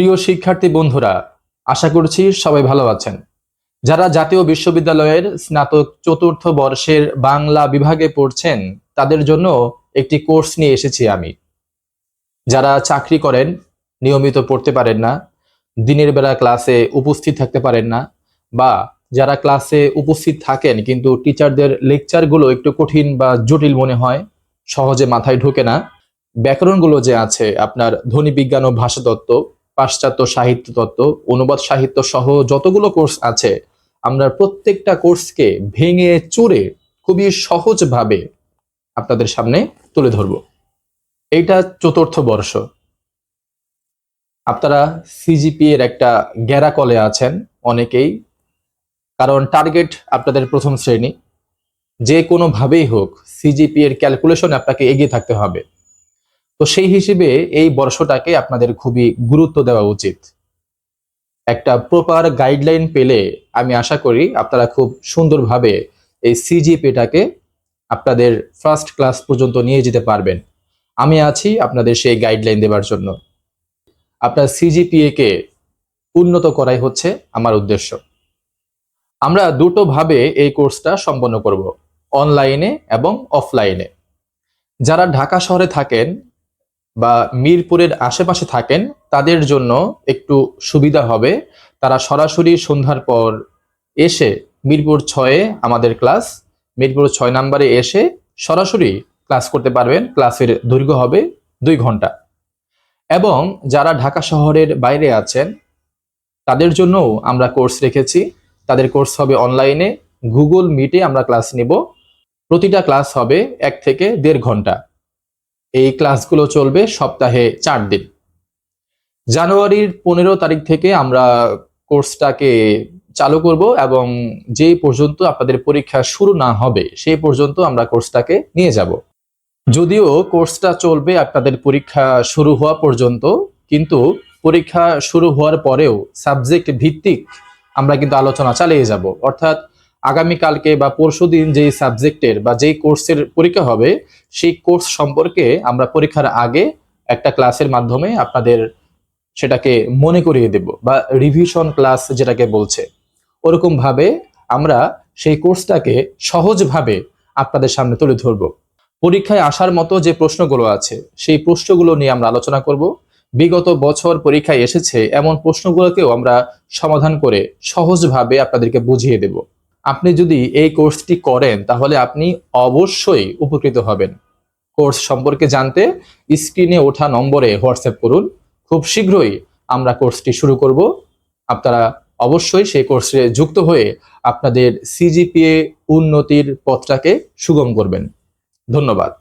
প্রিয় শিক্ষার্থী বন্ধুরা, আশা করছি সবাই ভালো আছেন। যারা জাতীয় বিশ্ববিদ্যালয়ের স্নাতক চতুর্থ বর্ষের বাংলা বিভাগে পড়ছেন, তাদের জন্য একটি কোর্স নিয়ে এসেছি আমি। যারা চাকরি করেন, নিয়মিত পড়তে পারেন না, দিনের বেলা ক্লাসে উপস্থিত থাকতে পারেন না, বা যারা ক্লাসে উপস্থিত থাকেন কিন্তু টিচারদের লেকচারগুলো একটু কঠিন বা জটিল মনে হয়, সহজে মাথায় ঢোকে না, ব্যাকরণগুলো যে আছে, আপনার ধ্বনি বিজ্ঞান ও ভাষাতত্ত্ব পাশ্চাত্য সাহিত্য তত্ত্ব, অনুবাদ সাহিত্য সহ যতগুলো কোর্স আছে, আমরা প্রত্যেকটা কোর্সকে ভেঙে চুরে খুবই সহজভাবে আপনাদের সামনে তুলে ধরব। এইটা চতুর্থ বর্ষ। আপনারা সিজিপি এর একটা গ্যারা কলে আছেন অনেকেই, কারণ টার্গেট আপনাদের প্রথম শ্রেণি। যে কোনোভাবেই হোক সিজিপি এর ক্যালকুলেশন আপনাকে এগিয়ে থাকতে হবে। তো সেই হিসেবে এই বর্ষটাকে আপনাদের খুবই গুরুত্ব দেওয়া উচিত। একটা প্রপার গাইডলাইন পেলে আমি আশা করি আপনারা খুব সুন্দরভাবে এই সিজিপিটাকে আপনাদের ফার্স্ট ক্লাস পর্যন্ত নিয়ে যেতে পারবেন। আমি আছি আপনাদের সেই গাইডলাইন দেওয়ার জন্য। আপনার সিজিপিএ কে উন্নত করাই হচ্ছে আমার উদ্দেশ্য। আমরা দুটো ভাবে এই কোর্সটা সম্পন্ন করব অনলাইনে এবং অফলাইনে যারা ঢাকা শহরে থাকেন বা মিরপুরের আশেপাশে থাকেন, তাদের জন্য একটু সুবিধা হবে। তারা সরাসরি সন্ধ্যার পর এসে মিরপুর ছয়ে আমাদের ক্লাস, মিরপুর ছয় নম্বরে এসে সরাসরি ক্লাস করতে পারবেন। ক্লাসের দৈর্ঘ্য হবে দুই ঘণ্টা। এবং যারা ঢাকা শহরের বাইরে আছেন, তাদের জন্যও আমরা কোর্স রেখেছি। তাদের কোর্স হবে অনলাইনে। গুগল মিটে আমরা ক্লাস নিব। প্রতিটা ক্লাস হবে এক থেকে দেড় ঘণ্টা। এই ক্লাসগুলো চলবে সপ্তাহে চার দিন। জানুয়ারির পনেরো তারিখ থেকে আমরা কোর্সটাকে চালু করব এবং যে পর্যন্ত আপনাদের পরীক্ষা শুরু না হবে, সেই পর্যন্ত আমরা কোর্সটাকে নিয়ে যাব। যদিও কোর্সটা চলবে আপনাদের পরীক্ষা শুরু হওয়া পর্যন্ত, কিন্তু পরীক্ষা শুরু হওয়ার পরেও সাবজেক্ট ভিত্তিক আমরা কিন্তু আলোচনা চালিয়ে যাব। অর্থাৎ আগামীকালকে বা পরশু দিন যেই সাবজেক্টের বা যেই কোর্সের পরীক্ষা হবে, সেই কোর্স সম্পর্কে আমরা পরীক্ষার আগে একটা ক্লাসের মাধ্যমে আপনাদের সেটাকে মনে করিয়ে দেব বা রিভিশন ক্লাস যেটাকে বলছে। ওরকম ভাবে আমরা সেই কোর্সটাকে সহজভাবে আপনাদের সামনে তুলে ধরব। পরীক্ষায় আসার মতো যে প্রশ্নগুলো আছে, সেই প্রশ্নগুলো নিয়ে আমরা আলোচনা করব। বিগত বছর পরীক্ষায় এসেছে এমন প্রশ্নগুলোকেও আমরা সমাধান করে সহজভাবে আপনাদেরকে বুঝিয়ে দেব। আপনি যদি এই কোর্সটি করেন, তাহলে আপনি অবশ্যই উপকৃত হবেন। কোর্স সম্পর্কে জানতে স্ক্রিনে ওঠা নম্বরে হোয়াটসঅ্যাপ করুন। খুব শীঘ্রই আমরা কোর্সটি শুরু করব। আপনারা অবশ্যই সেই কোর্সে যুক্ত হয়ে আপনাদের সিজিপিএ উন্নতির পথটাকে সুগম করবেন। ধন্যবাদ।